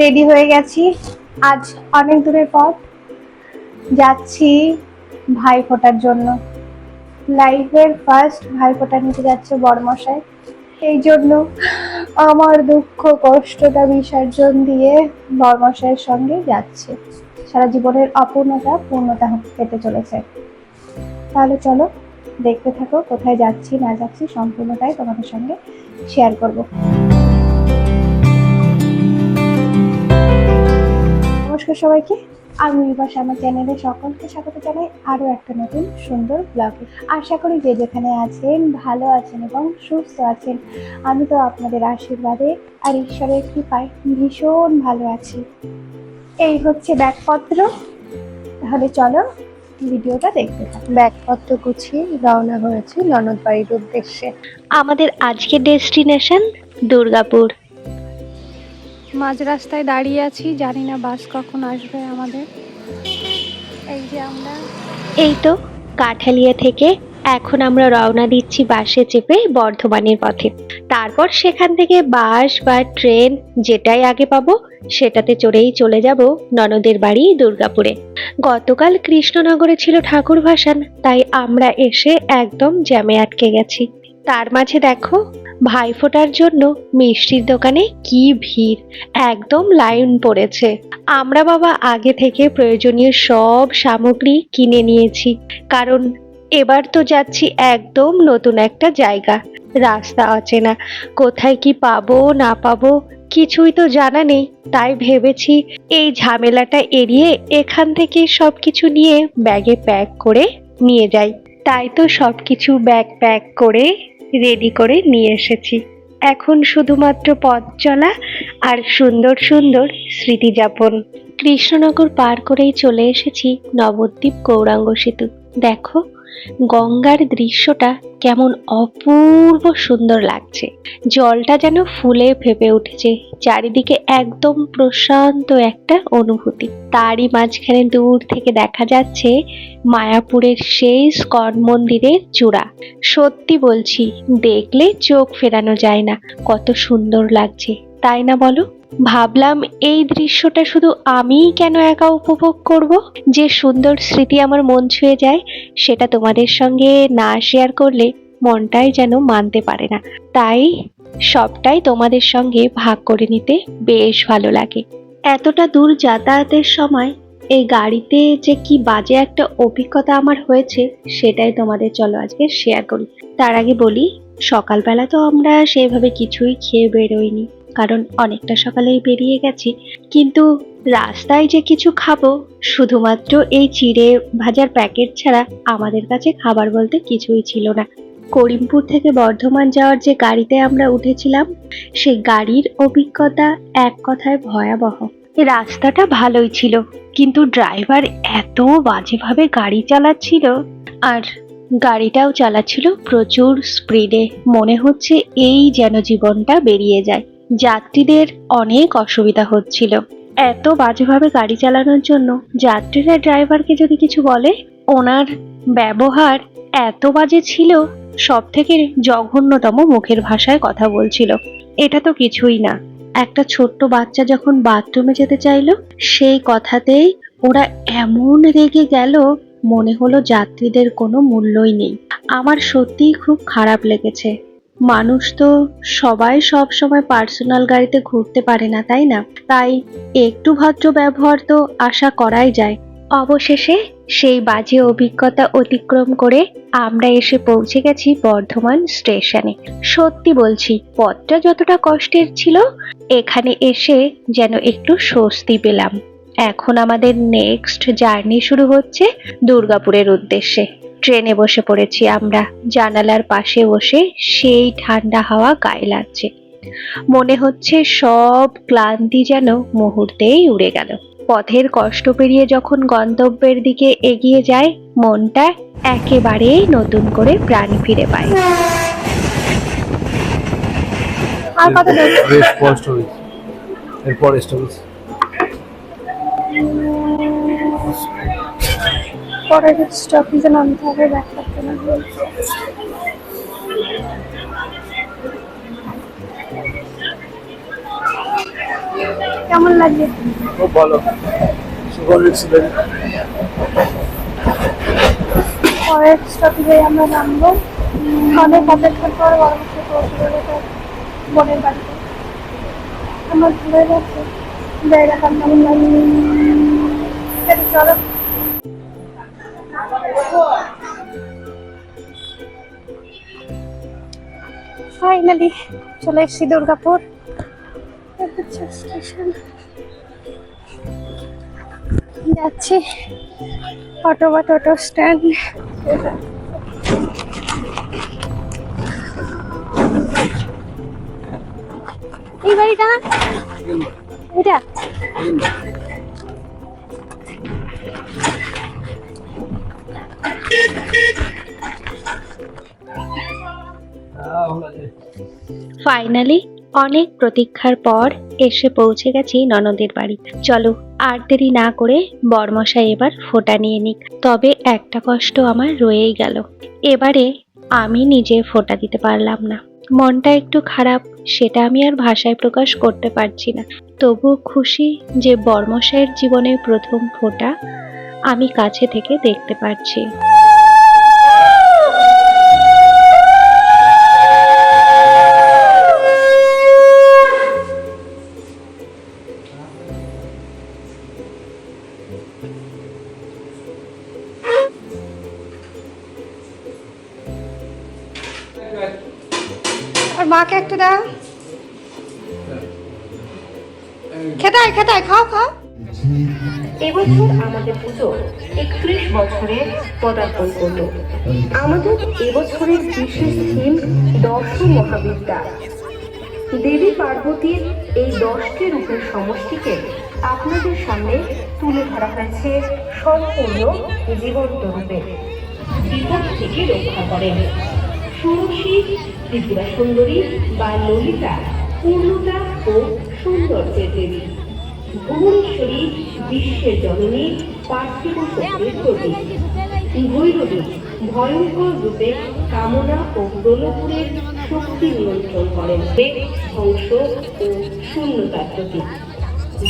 Ready হয়ে গেছি। আজ অনেক দূরের পথ। যাচ্ছি ভাই ফোটার জন্য। লাইফের ফার্স্ট ভাই ফোটা নিতে যাচ্ছে বড়মশাই। এই জন্য আমার দুঃখ, কষ্টটা বিসর্জন দিয়ে বড়মশাইয়ের সঙ্গে যাচ্ছে। সারা জীবনের অপূর্ণতা পূর্ণতা পেতে চলেছে। তাহলে চলো দেখতে থাকো, কোথায় যাচ্ছি, না যাচ্ছি, সম্পূর্ণটাই তোমাদের সঙ্গে শেয়ার করব। নমস্কার সবাইকে। আমি বিপাশা আমার চ্যানেলে সকলকে স্বাগত জানাই আরও একটা নতুন সুন্দর ব্লগে। আশা করি যে যেখানে আছেন ভালো আছেন এবং সুস্থ আছেন। আমি তো আপনাদের আশীর্বাদে আর ঈশ্বরের কৃপায় ভীষণ ভালো আছি। এই হচ্ছে ব্যাগপত্র। তাহলে চলো ভিডিওটা দেখতে ব্যাগপত্র গুছিয়ে রওনা হয়েছে ননদ বাড়ির উদ্দেশ্যে। আমাদের আজকের ডেস্টিনেশন দুর্গাপুর। মাঝ রাস্তায় দাঁড়িয়ে আছি, জানি না বাস কখন আসবে আমাদের। এই যে আমরা। এই তো, কাঠালিয়া থেকে এখন আমরা রওনা দিচ্ছি বাসে চেপে বর্ধমানের পথে। তারপর সেখান থেকে বাস বা ট্রেন যেটাই আগে পাবো, সেটাতে চড়েই চলে যাব ননদের বাড়ি দুর্গাপুরে। গতকাল কৃষ্ণনগরে ছিল ঠাকুর ভাসান, তাই আমরা এসে একদম জ্যামে আটকে গেছি। তার মাঝে দেখো ভাইফোঁটার জন্য মিষ্টির দোকানে কি ভিড়? একদম লাইন পড়েছে। আমরা বাবা আগে থেকে প্রয়োজনীয় সব সামগ্রী কিনে নিয়েছি। কারণ এবার তো যাচ্ছি একদম নতুন একটা জায়গা। রাস্তা অচেনা। কোথায় কি পাবো, না পাবো, কিছুই তো জানা নেই। তাই ভেবেছি এই ঝামেলাটা এড়িয়ে এখান থেকে সব কিছু নিয়ে ব্যাগে প্যাক করে নিয়ে যাই। তাই তো সব কিছু ব্যাগ প্যাক করে রেডি করে নিয়ে এসেছি। এখন শুধুমাত্র পথ চলা আর সুন্দর সুন্দর স্মৃতি যাপন কৃষ্ণনগর পার করেই চলে এসেছি নবদ্বীপ গৌরাঙ্গ সেতু। দেখো গঙ্গার দৃশ্যটা কেমন অপূর্ব সুন্দর লাগছে। জলটা যেন ফুলে ফেপে উঠেছে, চারিদিকে একদম প্রশান্ত একটা অনুভূতি। তারই মাঝখানে দূর থেকে দেখা যাচ্ছে মায়াপুরের সেই স্কন মন্দিরের চূড়া। সত্যি বলছি, দেখলে চোখ ফেরানো যায় না, কত সুন্দর লাগছে, তাই না বলো? ভাবলাম এই দৃশ্যটা শুধু আমিই কেন একা উপভোগ করব? যে সুন্দর স্মৃতি আমার মন ছুঁয়ে যায়, সেটা তোমাদের সঙ্গে না শেয়ার করলে মনটাই যেন মানতে পারে না। তাই সবটাই তোমাদের সঙ্গে ভাগ করে নিতে বেশ ভালো লাগে। এতটা দূর যাতায়াতের সময় এই গাড়িতে যে কি বাজে একটা অভিজ্ঞতা আমার হয়েছে, সেটাই তোমাদের চলো আজকে শেয়ার করি। তার আগে বলি, সকালবেলা তো আমরা সেইভাবে কিছুই খেয়ে বেরোইনি। কারণ অনেকটা সকালেই বেরিয়ে গেছি। কিন্তু রাস্তায় যে কিছু খাব, শুধুমাত্র এই চিড়ে ভাজার প্যাকেট ছাড়া আমাদের কাছে খাবার বলতে কিছুই ছিল না। করিমপুর থেকে বর্ধমান যাওয়ার যে গাড়িতে আমরা উঠেছিলাম, সেই গাড়ির অভিজ্ঞতা এক কথায় ভয়াবহ। রাস্তাটা ভালোই ছিল, কিন্তু ড্রাইভার এত বাজেভাবে গাড়ি চালাচ্ছিল, আর গাড়িটাও চালাচ্ছিল প্রচুর স্পিডে। মনে হচ্ছে এই যেন জীবনটা বেরিয়ে যায়। যাত্রীদের অনেক অসুবিধা হচ্ছিল। এত বাজেভাবে গাড়ি চালানোর জন্য যাত্রীরা ড্রাইভারকে যদি কিছু বলে, ওনার ব্যবহার এত বাজে ছিল সব থেকে জঘন্যতম মুখের ভাষায় কথা বলছিল। এটা তো কিছুই না। একটা ছোট্ট বাচ্চা যখন বাথরুমে যেতে চাইলো, সেই কথাতেই ওরা এমন রেগে গেল, মনে হলো যাত্রীদের কোনো মূল্যই নেই। আমার সত্যিই খুব খারাপ লেগেছে। মানুষ তো সবাই সব সময় পার্সোনাল গাড়িতে ঘুরতে পারে না, তাই না? তাই একটু ভদ্র ব্যবহার তো আশা করাই যায়। অবশেষে সেই বাজে অভিজ্ঞতা অতিক্রম করে আমরা এসে পৌঁছে গেছি বর্ধমান স্টেশনে। সত্যি বলছি, পথটা যতটা কষ্টের ছিল, এখানে এসে যেন একটু স্বস্তি পেলাম। এখন আমাদের নেক্সট জার্নি শুরু হচ্ছে দুর্গাপুরের উদ্দেশ্যে। ট্রেনে বসে পড়েছি আমরা। জানালার পাশে বসে সেই ঠান্ডা হাওয়া গায়ে লাগছে। মনে হচ্ছে সব ক্লান্তি যেন মুহূর্তেই উড়ে গেল। পথের কষ্ট পেরিয়ে যখন গন্তব্যের দিকে এগিয়ে যায় মনটা একেবারেই নতুন করে প্রাণ ফিরে পায়। এরপর পরের স্টপেজে নামতে হবে ব্যাক করতে না কেমন ভালো। সুপার এক্সিলেন্ট পরের স্টপেজে আমরা নামবো। অনেক বরমশে পৌঁছে গেলে বোনের বাড়িতে। আমার ভালো লাগছে জায়গাটা কেমন লাগছে ঠিক আছে চলো। ফাইনালি চলে এসেছি দুর্গাপুর। যাচ্ছি অটো বা টোটো স্ট্যান্ড। এই বাড়িটা এটা? ফাইনালি অনেক প্রতীক্ষার পর এসে পৌঁছে গেছি ননদের বাড়ি চলো, আর দেরি না করে বরমশাই এবার ফোঁটা নিয়ে নিক। তবে একটা কষ্ট আমার রয়েই গেল। এবারে আমি নিজে ফোঁটা দিতে পারলাম না। মনটা একটু খারাপ, সেটা আমি আর ভাষায় প্রকাশ করতে পারছি না। তবুও খুশি যে বর্মশাইয়ের জীবনের প্রথম ফোঁটা আমি কাছে থেকে দেখতে পারছি। মাকে একটু দাও খেতায় খেতায় খাও খাও। এবছর আমাদের পুজো একত্রিশ বছরে পদার্পণ করল। আমাদের এবছরের বিশেষ থিম দশ মহাবিদ্যা। দেবী পার্বতীর এই দশটি রূপের সমষ্টিকে আপনাদের সামনে তুলে ধরা হয়েছে সম্পূর্ণ জীবন্ত রূপে। বিপদ থেকে রক্ষা করেন। ষোড়শী ত্রিপুরা সুন্দরী বা ললিতা, পূর্ণতা ও সৌন্দর্যের দেবী। ভুবনেশ্বরী বিশ্বের জননী পার্থিব শক্তির প্রতীক। ভৈরবী ভয়ঙ্কর রূপে কামনা ও প্রলোভনের শক্তি নিয়ন্ত্রণ করেন ধ্বংস ও শূন্যতার প্রতীক।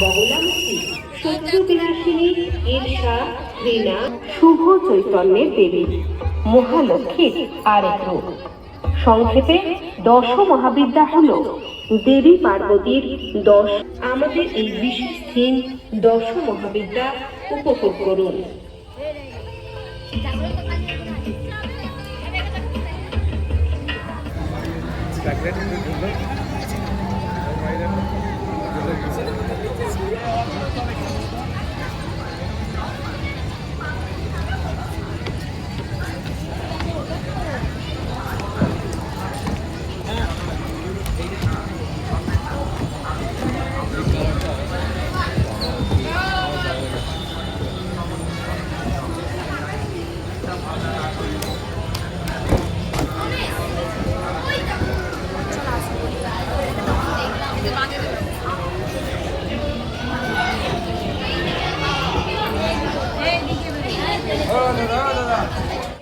বগলামুখী শত্রু বিনাশিনী ঈর্ষা, ঘৃণা, শুভ চৈতন্যের দেবী। মহালক্ষ্মীর আরেক রূপ। সংক্ষেপে দশ মহাবিদ্যা হল দেবী পার্বতীর দশ আমাদের এই বিশেষ থিম দশ মহাবিদ্যা উপভোগ করুন।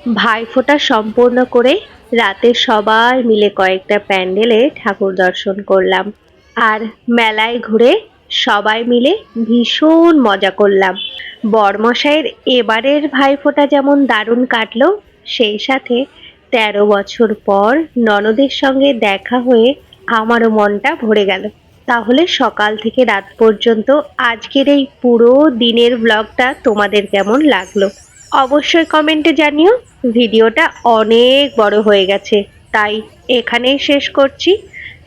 ভাইফোঁটা সম্পূর্ণ করে রাতে সবাই মিলে কয়েকটা প্যান্ডেলে ঠাকুর দর্শন করলাম। আর মেলায় ঘুরে সবাই মিলে ভীষণ মজা করলাম। বরমশাইয়ের এবারের ভাইফোঁটা যেমন দারুণ কাটলো, সেই সাথে তেরো বছর পর ননদের সঙ্গে দেখা হয়ে আমারও মনটা ভরে গেল। তাহলে সকাল থেকে রাত পর্যন্ত আজকের এই পুরো দিনের ব্লগটা তোমাদের কেমন লাগল? অবশ্যই কমেন্টে জানিও, ভিডিওটা অনেক বড় হয়ে গেছে। তাই এখানেই শেষ করছি।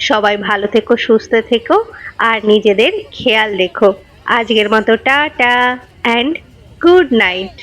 সবাই ভালো থেকো, সুস্থ থেকো, আর নিজেদের খেয়াল রেখো। আজকের মতো টাটা অ্যান্ড গুড নাইট